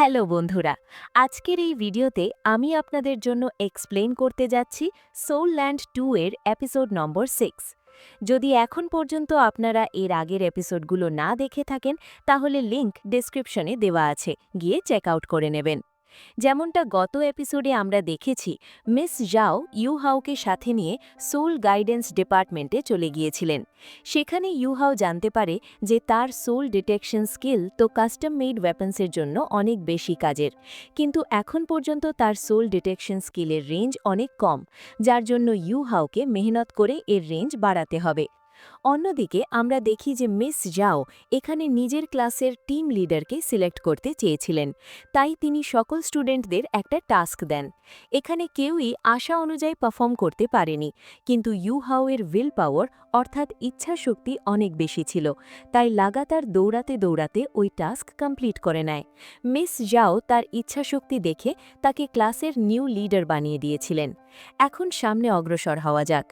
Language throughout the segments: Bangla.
হ্যালো বন্ধুরা, আজকের এই ভিডিওতে আমি আপনাদের জন্য এক্সপ্লেন করতে যাচ্ছি সোল ল্যান্ড টু এর এপিসোড নম্বর সিক্স যদি এখন পর্যন্ত আপনারা এর আগের এপিসোডগুলো না দেখে থাকেন, তাহলে লিংক ডিসক্রিপশনে দেওয়া আছে, গিয়ে চেক আউট করে নেবেন। যেমনটা গত এপিসোডে আমরা দেখেছি, মিস জাও ইউহাওকে সাথে নিয়ে সোল গাইডেন্স ডিপার্টমেন্টে চলে গিয়েছিলেন। সেখানে ইউহাও জানতে পারে যে তার সোল ডিটেকশন স্কিল তো কাস্টম মেড ওয়েপন্সের জন্য অনেক বেশি কাজের। কিন্তু এখন পর্যন্ত তার সোল ডিটেকশন স্কিলের রেঞ্জ অনেক কম, যার জন্য ইউহাওকে মেহনত করে এর রেঞ্জ বাড়াতে হবে। অন্যদিকে, আমরা দেখি যে মিস জাও এখানে নিজের ক্লাসের টিম লিডারকে সিলেক্ট করতে চেয়েছিলেন। তাই তিনি সকল স্টুডেন্টদের একটা টাস্ক দেন। এখানে কেউই আশা অনুযায়ী পারফর্ম করতে পারেনি, কিন্তু ইউহাও এর উইল পাওয়ার অর্থাৎ ইচ্ছাশক্তি অনেক বেশি ছিল, তাই লাগাতার দৌড়াতে দৌড়াতে ওই টাস্ক কমপ্লিট করে নেয়। মিস যাও তার ইচ্ছাশক্তি দেখে তাকে ক্লাসের নিউ লিডার বানিয়ে দিয়েছিলেন। এখন সামনে অগ্রসর হওয়া যাক।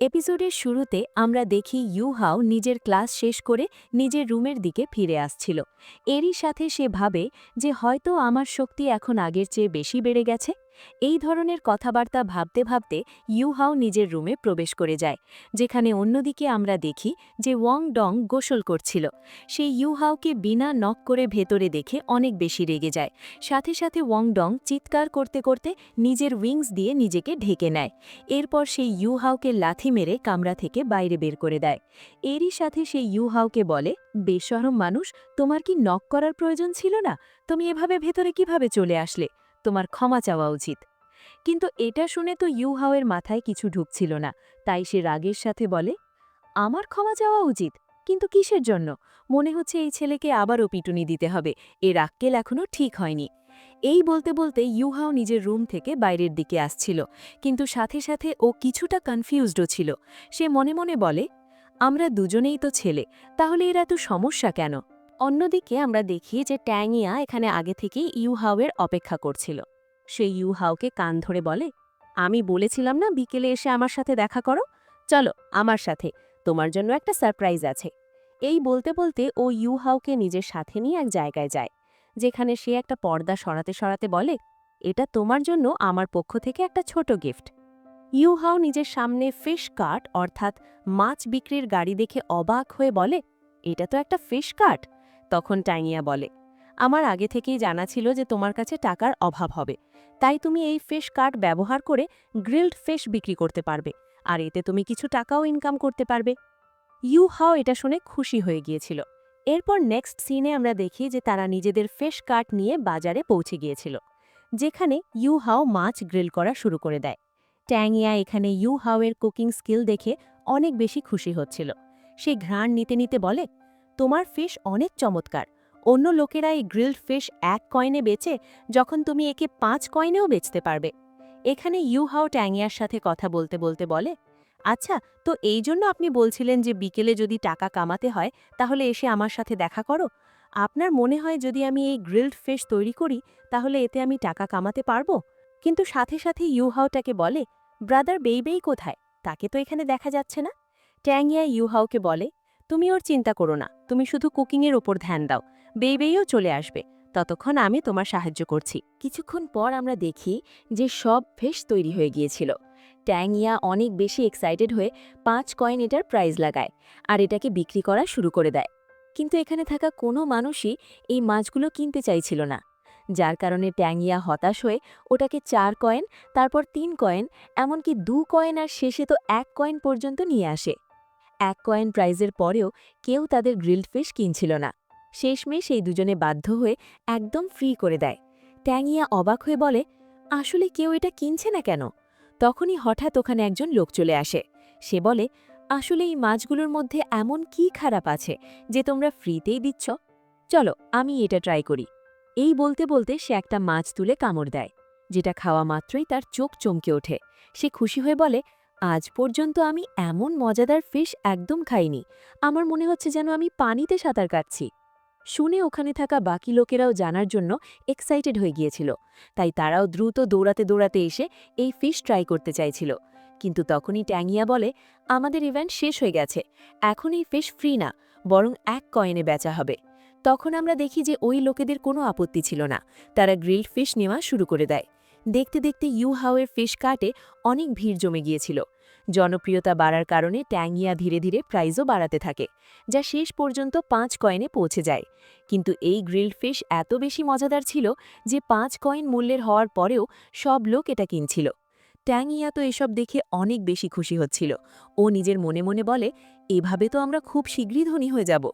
এপিসোডের শুরুতে আমরা দেখি ইউহাও নিজের ক্লাস শেষ করে নিজের রুমের দিকে ফিরে আসছিল। এরই সাথে সে ভাবে যে হয়তো আমার শক্তি এখন আগের চেয়ে বেশি বেড়ে গেছে। এই ধরনের কথাবার্তা ভাবতে ভাবতে ইউহাও নিজের রুমে প্রবেশ করে যায়, যেখানে অন্যদিকে আমরা দেখি যে ওয়াং ডং গোসল করছিল। সেই ইউহাওকে বিনা নক করে ভেতরে দেখে অনেক বেশি রেগে যায়। সাথে সাথে ওয়াং ডং চিৎকার করতে করতে নিজের উইংস দিয়ে নিজেকে ঢেকে নেয়। এরপর সেই ইউহাওকে লাথি মেরে কামরা থেকে বাইরে বের করে দেয়। এরই সাথে সেই ইউহাওকে বলে বেসরম মানুষ, তোমার কি নক করার প্রয়োজন ছিল না? তুমি এভাবে ভেতরে কীভাবে চলে আসলে? তোমার ক্ষমা চাওয়া উচিত। কিন্তু এটা শুনে তো ইউহাওয়ের মাথায় কিছু ঢুকছিল না, তাই সে রাগের সাথে বলে, আমার ক্ষমা চাওয়া উচিত, কিন্তু কিসের জন্য? মনে হচ্ছে এই ছেলেকে আবারও পিটুনি দিতে হবে এর আক্কেল এখনও ঠিক হয়নি। এই বলতে বলতে ইউহাও নিজের রুম থেকে বাইরের দিকে আসছিল, কিন্তু সাথে সাথে ও কিছুটা কনফিউজডও ছিল। সে মনে মনে বলে, আমরা দুজনেই তো ছেলে, তাহলে এর এত সমস্যা কেন? অন্যদিকে আমরা দেখি যে ট্যাংইয়া এখানে আগে থেকেই ইউহাওয়ের অপেক্ষা করছিল। সে ইউহাওকে কান ধরে বলে, আমি বলেছিলাম না বিকেলে এসে আমার সাথে দেখা করো? চলো, আমার সাথে। তোমার জন্য একটা সারপ্রাইজ আছে। এই বলতে বলতে ও ইউহাওকে নিজের সাথে নিয়ে এক জায়গায় যায়, যেখানে সে একটা পর্দা সরাতে সরাতে বলে, এটা তোমার জন্য আমার পক্ষ থেকে একটা ছোট গিফট। ইউহাও নিজের সামনে ফিশ কার্ট অর্থাৎ মাছ বিক্রির গাড়ি দেখে অবাক হয়ে বলে, এটা তো একটা ফিশ কার্ট তখন টাইনিয়া বলে, আমার আগে থেকেই জানা ছিল যে তোমার কাছে টাকার অভাব হবে। তাই তুমি এই ফিশ কার্ট ব্যবহার করে গ্রিলড ফিশ বিক্রি করতে পারবে, আর এতে তুমি কিছু টাকাও ইনকাম করতে পারবে। ইউ হাও এটা শুনে খুশি হয়ে গিয়েছিল। এরপর নেক্সট সিনে আমরা দেখি যে তারা নিজেদের ফিশ কার্ট নিয়ে বাজারে পৌঁছে গিয়েছিল, যেখানে ইউ হাও মাছ গ্রিল করা শুরু করে দেয়। ট্যাংইয়া এখানে ইউ হাওয়ের কুকিং স্কিল দেখে অনেক বেশি খুশি হচ্ছিল। সে ঘ্রাণ নিতে নিতে বলে তোমার ফিশ অনেক চমৎকার। অন্য লোকেরা এই গ্রিল্ড ফিশ এক কয়েনে বেচে যখন তুমি একে পাঁচ কয়েনেও বেচতে পারবে। এখানে ইউহাও ট্যাংয়ার সাথে কথা বলতে বলতে বলে আচ্ছা তো এই জন্য আপনি বলছিলেন যে বিকেলে যদি টাকা কামাতে হয়, তাহলে এসে আমার সাথে দেখা করো। আপনার মনে হয় যদি আমি এই গ্রিল্ড ফিশ তৈরি করি, তাহলে এতে আমি টাকা কামাতে পারব? কিন্তু সাথে সাথে ইউহাওটাকে বলে, ব্রাদার বেইবেই কোথায়? তাকে তো এখানে দেখা যাচ্ছে না। ট্যাংয়া ইউহাওকে বলে তুমি ওর চিন্তা করো না, তুমি শুধু কুকিংয়ের ওপর ধ্যান দাও। বেইবেইও চলে আসবে। ততক্ষণ আমি তোমার সাহায্য করছি। কিছুক্ষণ পর আমরা দেখি যে সব ফেস তৈরি হয়ে গিয়েছিল। ট্যাংইয়া অনেক বেশি এক্সাইটেড হয়ে পাঁচ কয়েন এটার প্রাইজ লাগায় আর এটাকে বিক্রি করা শুরু করে দেয়। কিন্তু এখানে থাকা কোনো মানুষই এই মাছগুলো কিনতে চাইছিল না। যার কারণে ট্যাংইয়া হতাশ হয়ে ওটাকে চার কয়েন তারপর তিন কয়েন এমনকি দু কয়েন আর শেষে তো এক কয়েন পর্যন্ত নিয়ে আসে। এক কয়েন প্রাইজের পরেও কেউ তাদের গ্রিলড ফিশ কিনছিল না। শেষমেশ এই দুজনে বাধ্য হয়ে একদম ফ্রি করে দেয়। ট্যাংইয়া অবাক হয়ে বলে, আসলে কেউ এটা কিনছে না কেন? তখনই হঠাৎ ওখানে একজন লোক চলে আসে। সে বলে, আসলে এই মাছগুলোর মধ্যে এমন কি খারাপ আছে যে তোমরা ফ্রিতেই দিচ্ছ? চলো, আমি এটা ট্রাই করি। এই বলতে বলতে সে একটা মাছ তুলে কামড় দেয়, যেটা খাওয়া মাত্রই তার চোখ চমকে ওঠে। সে খুশি হয়ে বলে আজ পর্যন্ত আমি এমন মজাদার ফিশ একদম খাইনি। আমার মনে হচ্ছে যেন আমি পানিতে সাঁতার কাটছি। শুনে ওখানে থাকা বাকি লোকেরাও জানার জন্য এক্সাইটেড হয়ে গিয়েছিল। তাই তারাও দ্রুত দৌড়াতে দৌড়াতে এসে এই ফিশ ট্রাই করতে চাইছিল। কিন্তু তখনই ট্যাংিয়া বলে, আমাদের ইভেন্ট শেষ হয়ে গেছে। এখন এই ফিশ ফ্রি না, বরং এক কয়েনে বেচা হবে। তখন আমরা দেখি যে ওই লোকেদের কোনো আপত্তি ছিল না। তারা গ্রিলড ফিশ নেওয়া শুরু করে দেয়। দেখতে দেখতে ইউ হাওয়ের ফিশ কাটে অনেক ভিড় জমে গিয়েছিল। জনপ্রিয়তা বাড়ার কারণে ট্যাংইয়া ধীরে ধীরে প্রাইজও বাড়াতে থাকে, যা শেষ পর্যন্ত পাঁচ কয়েনে পৌঁছে যায়। কিন্তু এই গ্রিলড ফিশ এত বেশি মজাদার ছিল যে পাঁচ কয়েন মূল্যের হওয়ার পরেও সব লোক এটা কিনছিল। ট্যাংইয়া তো এসব দেখে অনেক বেশি খুশি হচ্ছিল। ও নিজের মনে মনে বলে, এভাবে তো আমরা খুব শীঘ্রই ধনী হয়ে যাব।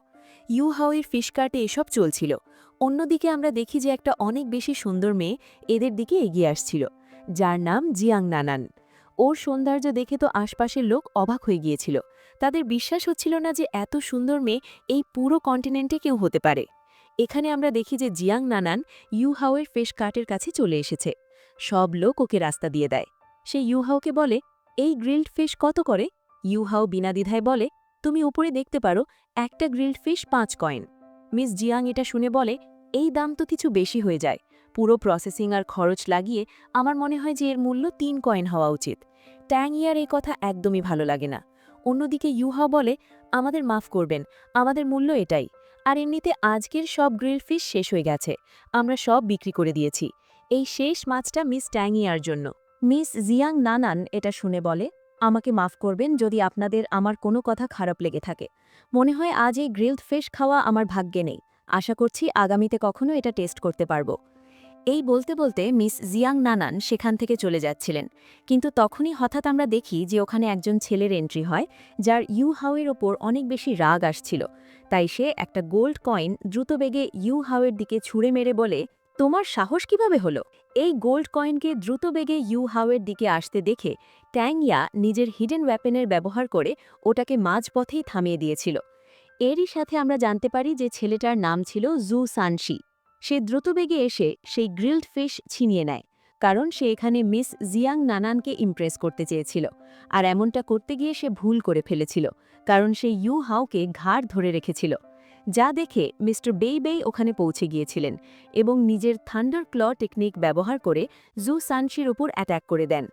ইউ হাওয়ের ফিশ কার্টে এসব চলছিল। অন্যদিকে আমরা দেখি যে একটা অনেক বেশি সুন্দর মেয়ে এদের দিকে এগিয়ে আসছিল, যার নাম জিয়াং নানান। ওর সৌন্দর্য দেখে তো আশপাশের লোক অবাক হয়ে গিয়েছিল। তাদের বিশ্বাস হচ্ছিল না যে এত সুন্দর মেয়ে এই পুরো কন্টিনেন্টে কেউ হতে পারে। এখানে আমরা দেখি যে জিয়াং নানান ইউহাওয়ের ফেস কার্টের কাছে চলে এসেছে। সব লোক ওকে রাস্তা দিয়ে দেয়। সে ইউহাওকে বলে, এই গ্রিল্ড ফিশ কত করে? ইউহাও বিনা দ্বিধায় বলে, তুমি উপরে দেখতে পারো, একটা গ্রিলড ফিশ পাঁচ কয়েন। মিস জিয়াং এটা শুনে বলে, এই দাম তো কিছু বেশি হয়ে যায়। পুরো প্রসেসিং আর খরচ লাগিয়ে আমার মনে হয় যে এর মূল্য তিন কয়েন হওয়া উচিত। ট্যাং ইয়ার এই কথা একদমই ভালো লাগে না। অন্যদিকে ইউহা বলে, আমাদের মাফ করবেন, আমাদের মূল্য এটাই। আর এমনিতে আজকের সব গ্রিল ফিশ শেষ হয়ে গেছে, আমরা সব বিক্রি করে দিয়েছি। এই শেষ মাছটা মিস ট্যাংইয়ার জন্য। মিস জিয়াং নানান এটা শুনে বলে, আমাকে মাফ করবেন যদি আপনাদের আমার কোনো কথা খারাপ লেগে থাকে। মনে হয় আজ এই গ্রিলড ফিশ খাওয়া আমার ভাগ্যে নেই। আশা করছি আগামীতে কখনো এটা টেস্ট করতে পারব। এই বলতে বলতে মিস জিয়াং নানান সেখান থেকে চলে যাচ্ছিলেন। কিন্তু তখনই হঠাৎ আমরা দেখি যে ওখানে একজন ছেলের এন্ট্রি হয়, যার ইউ হাওয়ের ওপর অনেক বেশি রাগ আসছিল। তাই সে একটা গোল্ড কয়েন দ্রুতবেগে ইউ হাওয়ের দিকে ছুঁড়ে মেরে বলে, তোমার সাহস কীভাবে হলো? এই গোল্ড কয়েনকে দ্রুতবেগে ইউ হাওয়ের দিকে আসতে দেখে ট্যাংয়া নিজের হিডেন ওয়েপেনের ব্যবহার করে ওটাকে মাঝপথেই থামিয়ে দিয়েছিল। এরই সাথে আমরা জানতে পারি যে ছেলেটার নাম ছিল জু সানশি। সে দ্রুতবেগে এসে সেই গ্রিলড ফিশ ছিনিয়ে নেয়, কারণ সে এখানে মিস জিয়াং নানানকে ইমপ্রেস করতে চেয়েছিল। আর এমনটা করতে গিয়ে সে ভুল করে ফেলেছিল, কারণ সে ইউ হাওকে ঘাড় ধরে রেখেছিল। যা দেখে মিস্টার বেই বেই ওখানে পৌঁছে গিয়েছিলেন এবং নিজের থান্ডার ক্ল টেকনিক ব্যবহার করে জু সানশির উপর অ্যাট্যাক করে দেন।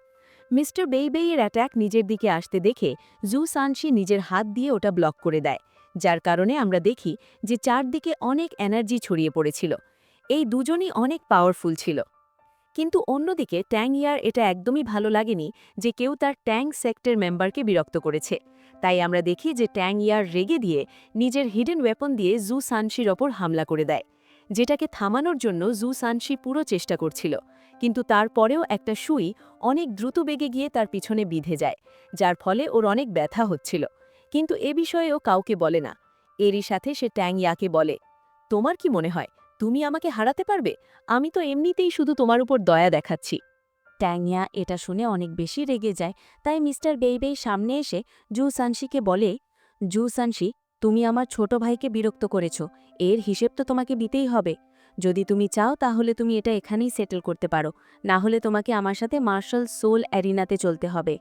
মিস্টার বেই বেইয়ের অ্যাট্যাক নিজের দিকে আসতে দেখে জু সানশি নিজের হাত দিয়ে ওটা ব্লক করে দেয়, যার কারণে আমরা দেখি যে চারদিকে অনেক এনার্জি ছড়িয়ে পড়েছিল। এই দুজনই অনেক পাওয়ারফুল ছিল। কিন্তু অন্যদিকে ট্যাং ইয়ার এটা একদমই ভালো লাগেনি যে কেউ তার ট্যাং সেক্টর মেম্বারকে বিরক্ত করেছে। তাই আমরা দেখি যে ট্যাং ইয়ার রেগে দিয়ে নিজের হিডেন ওয়েপন দিয়ে জু সানশির ওপর হামলা করে দেয়। যেটাকে থামানোর জন্য জু সানশি পুরো চেষ্টা করছিল। কিন্তু তারপরেও একটা সুই অনেক দ্রুত বেগে গিয়ে তার পিছনে বিঁধে যায়, যার ফলে ওর অনেক ব্যথা হচ্ছিল। কিন্তু এ বিষয়ে ও কাউকে বলে না। এরই সাথে সে ট্যাং ইয়াকে বলে, তোমার কি মনে হয় তুমি আমাকে হারাতে পারবে? আমি তো এমনিতেই শুধু তোমার উপর দয়া দেখাচ্ছি। ট্যাংয়া এটা শুনে অনেক বেশি রেগে যায়। তাই মিস্টার বেইবেই সামনে এসে জু সানশিকে বলে, জু সানশি তুমি আমার ছোট ভাইকে বিরক্ত করেছ। এর হিসেব তো তোমাকে দিতেই হবে। যদি তুমি চাও তাহলে তুমি এটা এখানেই সেটেল করতে পারো। না হলে তোমাকে আমার সাথে মার্শাল সোল অ্যারিনাতে চলতে হবে।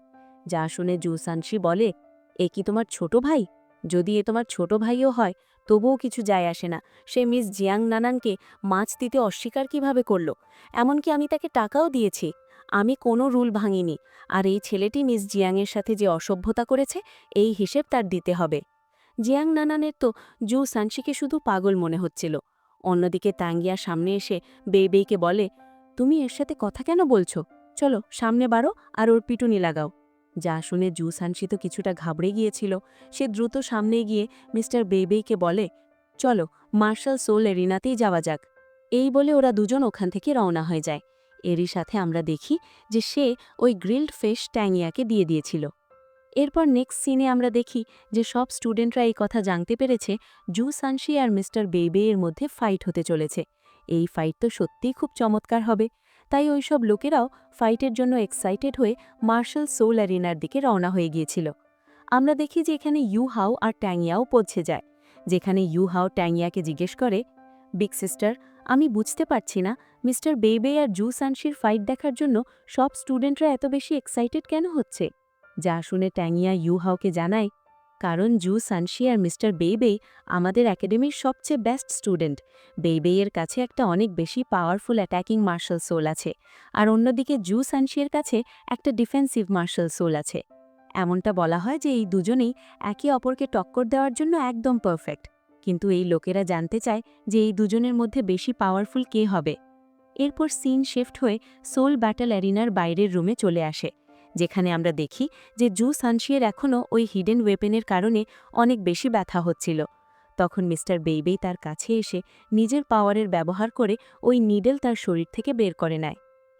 যা শুনে জু সানশি বলে, এ কি তোমার ছোট ভাই? যদি এ তোমার ছোট ভাইও হয় তবুও কিছু যায় আসে না। সে মিস জিয়াং নানানকে মাছ দিতে অস্বীকার কীভাবে করল? এমনকি আমি তাকে টাকাও দিয়েছি। আমি কোনো রুল ভাঙিনি। আর এই ছেলেটি মিস জিয়াংয়ের সাথে যে অসভ্যতা করেছে, এই হিসেব তার দিতে হবে। জিয়াং নানানের তো জু সানসিকে শুধু পাগল মনে হচ্ছিল। অন্যদিকে তাঙ্গিয়া সামনে এসে বেইবেইকে বলে, তুমি এর সাথে কথা কেন বলছো? চলো, সামনে বাড়ো আর ওর পিটুনি লাগাও। যা শুনে জুসানসি তো কিছুটা ঘাবড়ে গিয়েছিল। সে দ্রুত সামনে গিয়ে মিস্টার বেবেইকে বলে, চলো, মার্শাল সোল এরিনাতেই যাওয়া যাক। এই বলে ওরা দুজন ওখান থেকে রওনা হয়ে যায়। এরই সাথে আমরা দেখি যে সে ওই গ্রিল্ড ফিশ ট্যাংয়াকে দিয়ে দিয়েছিল। এরপর নেক্সট সিনে আমরা দেখি যে সব স্টুডেন্টরা এই কথা জানতে পেরেছে জু সানশি আর মিস্টার বেইবে এর মধ্যে ফাইট হতে চলেছে। এই ফাইট তো সত্যিই খুব চমৎকার হবে। তাই ওইসব লোকেরাও ফাইটের জন্য এক্সাইটেড হয়ে মার্শাল সোল অ্যারিনার দিকে রওনা হয়ে গিয়েছিল। আমরা দেখি যে এখানে ইউ হাও আর ট্যাংয়াও পৌঁছে যায়, যেখানে ইউ হাও ট্যাংয়াকে জিজ্ঞেস করে বিগ সিস্টার আমি বুঝতে পারছি না মিস্টার বেইবে আর জু সানশির ফাইট দেখার জন্য সব স্টুডেন্টরা এত বেশি এক্সাইটেড কেন হচ্ছে? যা শুনে ট্যাংইয়া ইউ হাওকে জানায় কারণ জু সানশি আর মিস্টার বেইবেই আমাদের একাডেমির সবচেয়ে বেস্ট স্টুডেন্ট। বেইবেইয়ের কাছে একটা অনেক বেশি পাওয়ারফুল অ্যাট্যাকিং মার্শাল সোল আছে। আর অন্যদিকে জু সানশিয়ের কাছে একটা ডিফেন্সিভ মার্শাল সোল আছে। এমনটা বলা হয় যে এই দুজনেই একে অপরকে টক্কর দেওয়ার জন্য একদম পারফেক্ট। কিন্তু এই লোকেরা জানতে চায় যে এই দুজনের মধ্যে বেশি পাওয়ারফুল কে হবে। এরপর সিন শিফট হয়ে সোল ব্যাটল অ্যারিনার বাইরের রুমে চলে আসে। যেখানে আমরা দেখি যে জু সানশিয়ের এখনও ওই হিডেন ওয়েপেনের কারণে অনেক বেশি ব্যথা হচ্ছিল। তখন মিস্টার বেইবেই তার কাছে এসে নিজের পাওয়ারের ব্যবহার করে ওই নিডেল তার শরীর থেকে বের করে নেয়।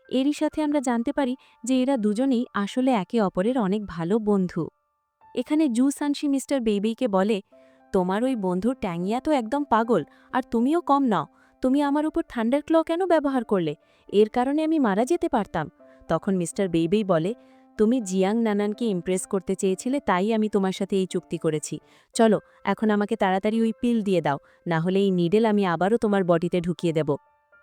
এরই সাথে আমরা জানতে পারি যে এরা দুজনেই আসলে একে অপরের অনেক ভালো বন্ধু। এখানে জু সানশি মিস্টার বেইবেইকে বলে, তোমার ওই বন্ধু ট্যাংইয়া তো একদম পাগল, আর তুমিও কম নাও। তুমি আমার উপর থান্ডার ক্ল কেন ব্যবহার করলে? এর কারণে আমি মারা যেতে পারতাম। তখন মিস্টার বেইবেই বলে তুমি জিয়াং নানানকে ইমপ্রেস করতে চেয়েছিলে, তাই আমি তোমার সাথে এই চুক্তি করেছি। চলো, এখন আমাকে তাড়াতাড়ি ওই পিল দিয়ে দাও, না হলে এই নিডেল আমি আবারও তোমার বডিতে ঢুকিয়ে দেব।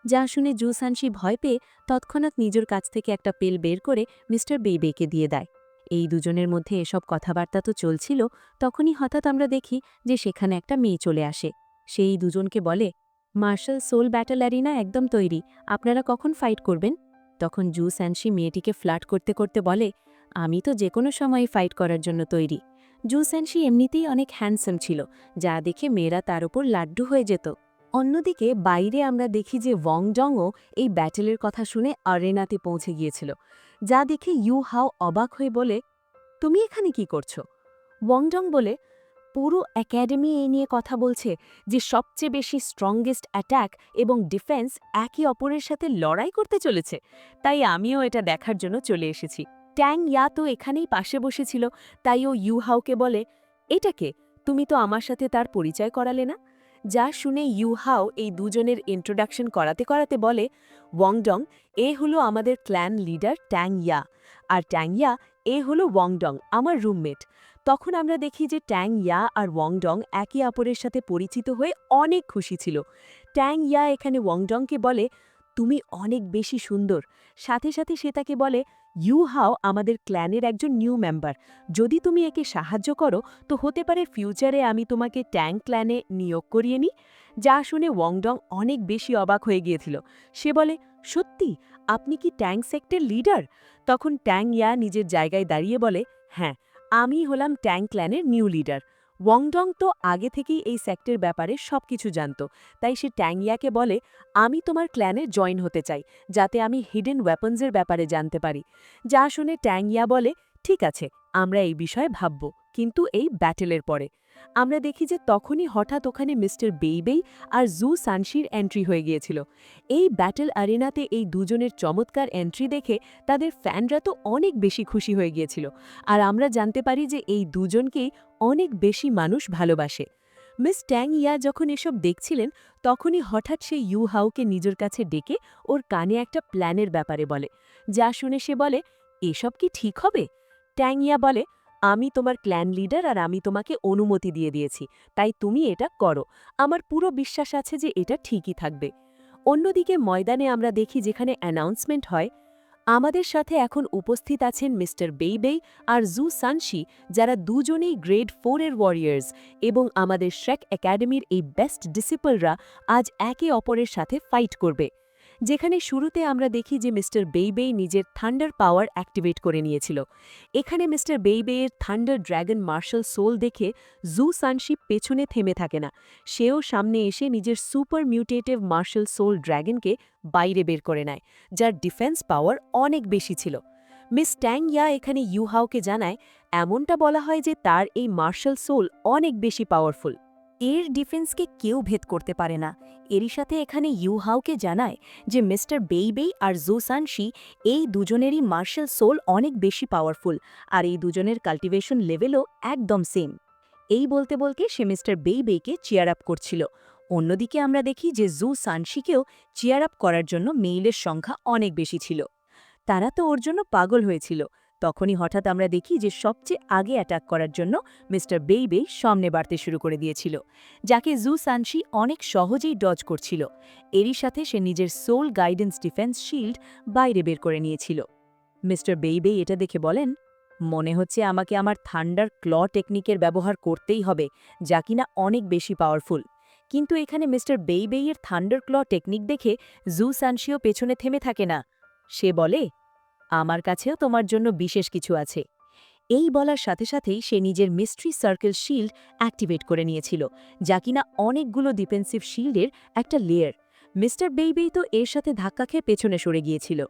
যা শুনে জু সানশি ভয় পেয়ে তৎক্ষণাৎ নিজের কাছ থেকে একটা পিল বের করে মিস্টার বেইবেকে দিয়ে দেয়। এই দুজনের মধ্যে এসব কথাবার্তা তো চলছিল, তখনই হঠাৎ আমরা দেখি যে সেখানে একটা মেয়ে চলে আসে। সেই দুজনকে বলে, মার্শাল সোল ব্যাটল অ্যারিনা একদম তৈরি, আপনারা কখন ফাইট করবেন? তখন জু স্যানসি মেয়েটিকে ফ্লাট করতে করতে বলে আমি তো যে কোনো সময় ফাইট করার জন্য তৈরি। জু স্যানসি এমনিতেই অনেক হ্যান্ডসাম ছিল, যা দেখে মেয়েরা তার উপর লাড্ডু হয়ে যেত। অন্যদিকে বাইরে আমরা দেখি যে ওয়ংজংও এই ব্যাটেলের কথা শুনে আরেনাতে পৌঁছে গিয়েছিল, যা দেখে ইউ হাও অবাক হয়ে বলে, তুমি এখানে কি করছ? ওয়ংজং বলে, পুরো একাডেমি এই নিয়ে কথা বলছে যে সবচেয়ে বেশি স্ট্রংগেস্ট অ্যাট্যাক এবং ডিফেন্স একে অপরের সাথে লড়াই করতে চলেছে, তাই আমিও এটা দেখার জন্য চলে এসেছি। ট্যাং ইয়া তো এখানেই পাশে বসেছিল, তাই ও ইউহাওকে বলে এটাকে তুমি তো আমার সাথে তার পরিচয় করালে না? যা শুনে ইউহাও এই দুজনের ইন্ট্রোডাকশন করাতে করাতে বলে, ওয়াংডং, এ হলো আমাদের ক্ল্যান লিডার ট্যাং ইয়া, আর ট্যাং ইয়া, এ হলো ওয়াংডং, আমার রুমমেট তখন আমরা দেখি যে ট্যাং ইয়া আর ওয়াংডং একে অপরের সাথে পরিচিত হয়ে অনেক খুশি ছিল। ট্যাং ইয়া এখানে ওয়াংডংকে বলে তুমি অনেক বেশি সুন্দর। সাথে সাথে সে তাকে বলে, ইউ হাও আমাদের ক্ল্যানের একজন নিউ মেম্বার। যদি তুমি একে সাহায্য করো, তো হতে পারে ফিউচারে আমি তোমাকে ট্যাং ক্ল্যানে নিয়োগ করিয়ে নিই। যা শুনে ওয়াংডং অনেক বেশি অবাক হয়ে গিয়েছিল। সে বলে, সত্যি? আপনি কি ট্যাং সেক্টর লিডার? তখন ট্যাং ইয়া নিজের জায়গায় দাঁড়িয়ে বলে হ্যাঁ আমি হলাম ট্যাং ক্ল্যানের নিউ লিডার। ওয়ংডং তো আগে থেকেই এই সেক্টর ব্যাপারে সবকিছু জানত। তাই সে ট্যাংইয়াকে বলে, আমি তোমার ক্ল্যানে জয়েন হতে চাই, যাতে আমি হিডেন ওয়েপন্সের ব্যাপারে জানতে পারি। যা শুনে ট্যাংইয়া বলে, ঠিক আছে, আমরা এই বিষয়ে ভাবব, কিন্তু এই ব্যাটেলের পরে। আমরা দেখি যে তখনই হঠাৎ ওখানে মিস্টার বেইবেই আর জু সানশির এন্ট্রি হয়ে গিয়েছিল। এই ব্যাটেল আরেনাতে এই দুজনের চমৎকার এন্ট্রি দেখে তাদের ফ্যানরা তো অনেক বেশি খুশি হয়ে গিয়েছিল। আর আমরা জানতে পারি যে এই দুজনকেই অনেক বেশি মানুষ ভালোবাসে। মিস ট্যাং ইয়া যখন এসব দেখছিলেন, তখনই হঠাৎ সে ইউ হাউকে নিজের কাছে ডেকে ওর কানে একটা প্ল্যানের ব্যাপারে বলে। যা শুনে সে বলে, এসব কি ঠিক হবে? ট্যাং ইয়া বলে, আমি তোমার ক্ল্যান লিডার আর আমি তোমাকে অনুমতি দিয়ে দিয়েছি, তাই তুমি এটা করো। আমার পুরো বিশ্বাস আছে যে এটা ঠিকই থাকবে। অন্যদিকে ময়দানে আমরা দেখি যেখানে অ্যানাউন্সমেন্ট হয় আমাদের সাথে এখন উপস্থিত আছেন মিস্টার বেইবেই আর জু সানশি, যারা দুজনেই গ্রেড ফোর এর ওয়ারিয়ার্স এবং আমাদের শ্রেক একাডেমির এই বেস্ট ডিসিপলরা আজ একে অপরের সাথে ফাইট করবে। যেখানে শুরুতে আমরা দেখি যে মিস্টার বেইবেই নিজের থান্ডার পাওয়ার অ্যাক্টিভেট করে নিয়েছিল। এখানে মিস্টার বেইবেয়ের থান্ডার ড্র্যাগন মার্শাল সোল দেখে জু সানশিপ পেছনে থেমে থাকে না। সেও সামনে এসে নিজের সুপার মিউটেটিভ মার্শাল সোল ড্র্যাগনকে বাইরে বের করে নেয়, যার ডিফেন্স পাওয়ার অনেক বেশি ছিল। মিস ট্যাং ইয়া এখানে ইউহাওকে জানায়, এমনটা বলা হয় যে তার এই মার্শাল সোল অনেক বেশি পাওয়ারফুল। এর ডিফেন্সকে কেউ ভেদ করতে পারে না। এরই সাথে এখানে ইউহাওকে জানায় যে মিস্টার বেইবেই আর জোসানশি এই দুজনেরই মার্শাল সোল অনেক বেশি পাওয়ারফুল, আর এই দুজনের কাল্টিভেশন লেভেলও একদম সেম। এই বলতে বলতে সে মিস্টার বেইবেইকে চেয়ার আপ করছিল। অন্যদিকে আমরা দেখি যে জু সানশিকেও চেয়ার আপ করার জন্য মেইলের সংখ্যা অনেক বেশি ছিল। তারা তো ওর জন্য পাগল হয়েছিল। তখনই হঠাৎ আমরা দেখি যে সবচেয়ে আগে অ্যাটাক করার জন্য মিস্টার বেইবে সামনে বাড়তে শুরু করে দিয়েছিল, যাকে জু সানশি অনেক সহজেই ডজ করছিল। এরই সাথে সে নিজের সোল গাইডেন্স ডিফেন্স শিল্ড বাইরে বের করে নিয়েছিল। মিস্টার বেইবে এটা দেখে বলেন, মনে হচ্ছে আমাকে আমার থান্ডার ক্ল টেকনিকের ব্যবহার করতেই হবে, যা কিনা অনেক বেশি পাওয়ারফুল। কিন্তু এখানে মিস্টার বেইবেইয়ের থান্ডার ক্ল টেকনিক দেখে জু সানশিও পেছনে থেমে থাকে না। সে বলে আমার কাছেও তোমার জন্য বিশেষ কিছু আছে। এই বলার সাথে সাথেই সে নিজের মিস্ট্রি সার্কেল শিল্ড অ্যাক্টিভেট করে নিয়েছিল, যা কিনা অনেকগুলো ডিফেন্সিভ শিল্ডের একটা লেয়ার। মিস্টার বেইবেই তো এর সাথে ধাক্কা খেয়ে পেছনে সরে গিয়েছিল।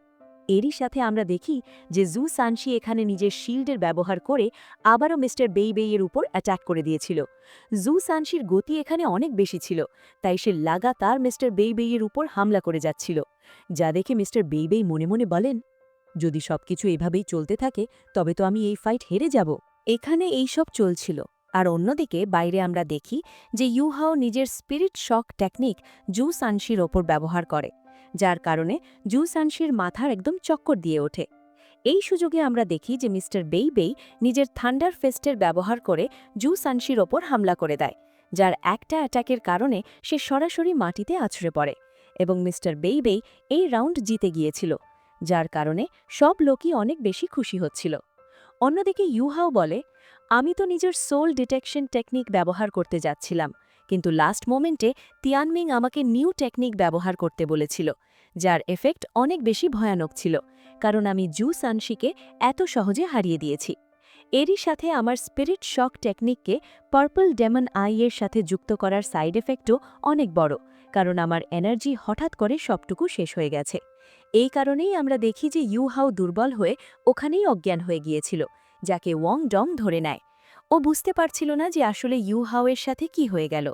এরই সাথে আমরা দেখি যে জু সানশি এখানে নিজের শিল্ডের ব্যবহার করে আবারও মিস্টার বেইবেইয়ের উপর অ্যাটাক করে দিয়েছিল। জু সানশির গতি এখানে অনেক বেশি ছিল, তাই সে লাগাতার মিস্টার বেইবেইয়ের উপর হামলা করে যাচ্ছিল। যা দেখে মিস্টার বেইবেই মনে মনে বলেন যদি সবকিছু এভাবেই চলতে থাকে, তবে তো আমি এই ফাইট হেরে যাব। এখানে এই সব চলছিল। আর অন্যদিকে, বাইরে আমরা দেখি যে ইউহাও নিজের স্পিরিট শক টেকনিক জু সানশির ওপর ব্যবহার করে, যার কারণে জু সানশির মাথার একদম চক্কর দিয়ে ওঠে। এই সুযোগে আমরা দেখি যে মিস্টার বেই বেই নিজের থান্ডার ফেস্টের ব্যবহার করে জু সানশির ওপর হামলা করে দেয়, যার একটা অ্যাটাকের কারণে সে সরাসরি মাটিতে আছড়ে পড়ে। এবং মিস্টার বেই বেই এই রাউন্ড জিতে গিয়েছিল। যার কারণে সব লোকই অনেক বেশি খুশি হচ্ছিল। অন্যদিকে ইউহাও বলে, আমি তো নিজের সোল ডিটেকশন টেকনিক ব্যবহার করতে যাচ্ছিলাম, কিন্তু লাস্ট মোমেন্টে তিয়ানমিং আমাকে নিউ টেকনিক ব্যবহার করতে বলেছিল, যার এফেক্ট অনেক বেশি ভয়ানক ছিল, কারণ আমি জু সানশিকে এত সহজে হারিয়ে দিয়েছি। এরই সাথে আমার স্পিরিট শক টেকনিককে পার্পল ডেমন আইয়ের সাথে যুক্ত করার সাইড এফেক্টও অনেক বড়, কারণ আমার এনার্জি হঠাৎ করে সবটুকু শেষ হয়ে গেছে। এই কারণেই আমরা দেখি যে ইউ ইউহাও দুর্বল হয়ে ওখানেই অজ্ঞান হয়ে গিয়েছিল, যাকে ওয়ং ডং ধরে নেয়। ও বুঝতে পারছিল না যে আসলে ইউহাওয়ের সাথে কি হয়ে গেল।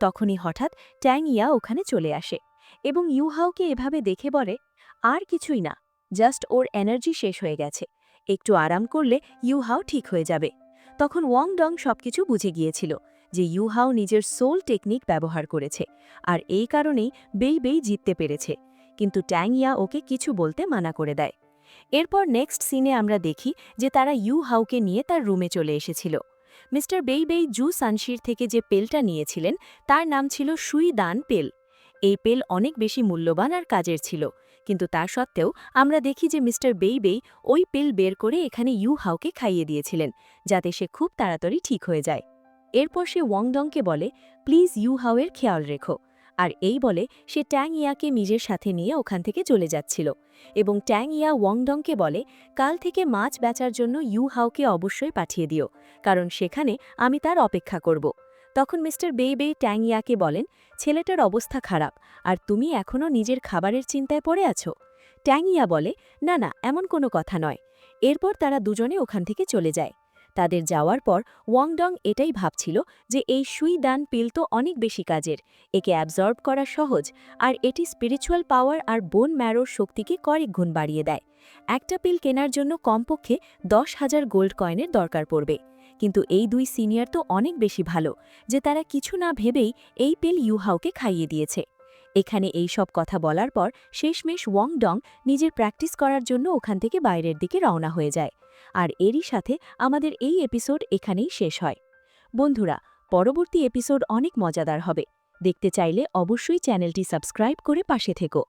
তখনই হঠাৎ ট্যাং ইয়া ওখানে চলে আসে এবং ইউ ইউহাওকে এভাবে দেখে বলে, আর কিছুই না, জাস্ট ওর এনার্জি শেষ হয়ে গেছে, একটু আরাম করলে ইউ ইউহাও ঠিক হয়ে যাবে। তখন ওয়াং ডং সবকিছু বুঝে গিয়েছিল যে ইউহাও নিজের সোল টেকনিক ব্যবহার করেছে, আর এই কারণেই বেই বেই জিততে পেরেছে। কিন্তু ট্যাংইয়া ওকে কিছু বলতে মানা করে দেয়। এরপর নেক্সট সিনে আমরা দেখি যে তারা ইউ হাউকে নিয়ে তার রুমে চলে এসেছিল। মিস্টার বেই বেই জু সানশির থেকে যে পেলটা নিয়েছিলেন, তার নাম ছিল সুই দান পেল। এই পেল অনেক বেশি মূল্যবান আর কাজের ছিল, কিন্তু তা সত্ত্বেও আমরা দেখি যে মিস্টার বেই বেই ওই পেল বের করে এখানে ইউ হাউকে খাইয়ে দিয়েছিলেন, যাতে সে খুব তাড়াতাড়ি ঠিক হয়ে যায়। এরপর সে ওয়াংডংকে বলে, প্লিজ ইউ হাউয়ের খেয়াল রেখো। আর এই বলে সে ট্যাং ইয়াকে নিজের সাথে নিয়ে ওখান থেকে চলে যাচ্ছিল এবং ট্যাং ইয়া ওয়াংডংকে বলে, কাল থেকে মাছ বেচার জন্য ইউ হাওকে অবশ্যই পাঠিয়ে দিও, কারণ সেখানে আমি তার অপেক্ষা করব। তখন মিস্টার বেই বেই ট্যাং ইয়াকে বলেন, ছেলেটার অবস্থা খারাপ, আর তুমি এখনও নিজের খাবারের চিন্তায় পড়ে আছো? ট্যাং ইয়া বলে, না না, এমন কোনো কথা নয়। এরপর তারা দুজনে ওখান থেকে চলে যায়। তাদের যাওয়ার পর ওয়াংডং এটাই ভাবছিল যে এই সুই দান পিল তো অনেক বেশি কাজের। একে অ্যাবজর্ব করা সহজ, আর এটি স্পিরিচুয়াল পাওয়ার আর বোন ম্যারোর শক্তিকে কয়েক গুণ বাড়িয়ে দেয়। একটা পিল কেনার জন্য কমপক্ষে দশ হাজার গোল্ড কয়েনের দরকার পড়বে। কিন্তু এই দুই সিনিয়র তো অনেক বেশি ভালো, যে তারা কিছু না ভেবেই এই পিল ইউহাওকে খাইয়ে দিয়েছে। এখানে এই সব কথা বলার পর শেষমেশ ওয়াংডং নিজের প্র্যাকটিস করার জন্য ওখান থেকে বাইরের দিকে রওনা হয়ে যায়। আর এরই সাথে আমাদের এই এপিসোড এখানেই শেষ হয়। বন্ধুরা, পরবর্তী এপিসোড অনেক মজাদার হবে। দেখতে চাইলে অবশ্যই চ্যানেলটি সাবস্ক্রাইব করে পাশে থেকো।